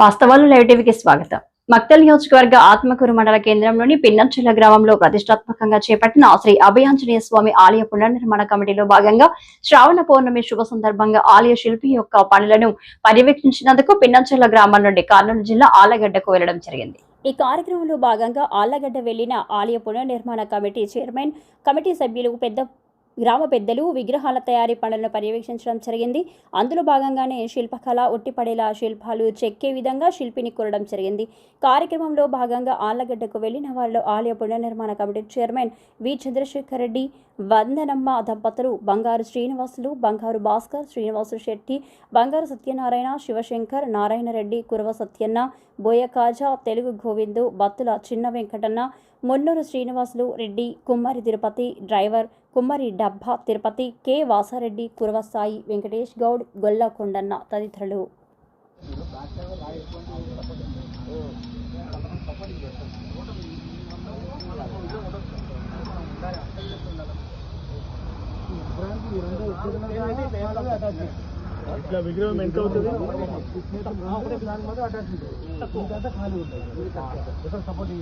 వాస్తవాలు లైవ్ టీవీకి స్వాగతం. మక్తల్ నియోజకవర్గ ఆత్మకూరు మండల కేంద్రంలోని పిన్నంచెల గ్రామంలో ప్రతిష్టాత్మకంగా చేపట్టిన శ్రీ అభయాంజనేయ స్వామి ఆలయ పునర్నిర్మాణ కమిటీలో భాగంగా శ్రావణ పౌర్ణమి శుభ సందర్భంగా ఆలయ శిల్పి యొక్క పనులను పర్యవేక్షించినందుకు పిన్నంచెల గ్రామం నుండి కర్నూలు జిల్లా ఆలగడ్డకు వెళ్ళడం జరిగింది. ఈ కార్యక్రమంలో భాగంగా ఆళ్ళగడ్డ వెళ్ళిన ఆలయ పునర్నిర్మాణ కమిటీ చైర్మన్ కమిటీ సభ్యులు పెద్ద గ్రామ పెద్దలు విగ్రహాల తయారీ పనులను పర్యవేక్షించడం జరిగింది. అందులో భాగంగానే శిల్పకళ ఒట్టిపడేలా శిల్పాలు చెక్కే విధంగా శిల్పిని కోరడం జరిగింది. కార్యక్రమంలో భాగంగా ఆళ్ళగడ్డకు వెళ్ళిన వారిలో ఆలయ పునర్నిర్మాణ committee chairman V. Chandrasekhar Reddy Vandanamma దంపతులు బంగారు శ్రీనివాసులు బంగారు భాస్కర్ శ్రీనివాసు శెట్టి బంగారు సత్యనారాయణ శివశంకర్ నారాయణ రెడ్డి కురవ సత్యన్న బోయ కాజా తెలుగు గోవిందు బత్తుల చిన్న వెంకటన్న మున్నూరు శ్రీనివాసులు రెడ్డి కుమ్మరి తిరుపతి డ్రైవర్ కుమ్మరి డబ్బా తిరుపతి కె. వాసారెడ్డి కురవసాయి వెంకటేష్ గౌడ్ గొల్ల కొండన్న తదితరులు. ఇట్లా విగ్రహం ఎంత అవుతుంది సపోర్ట్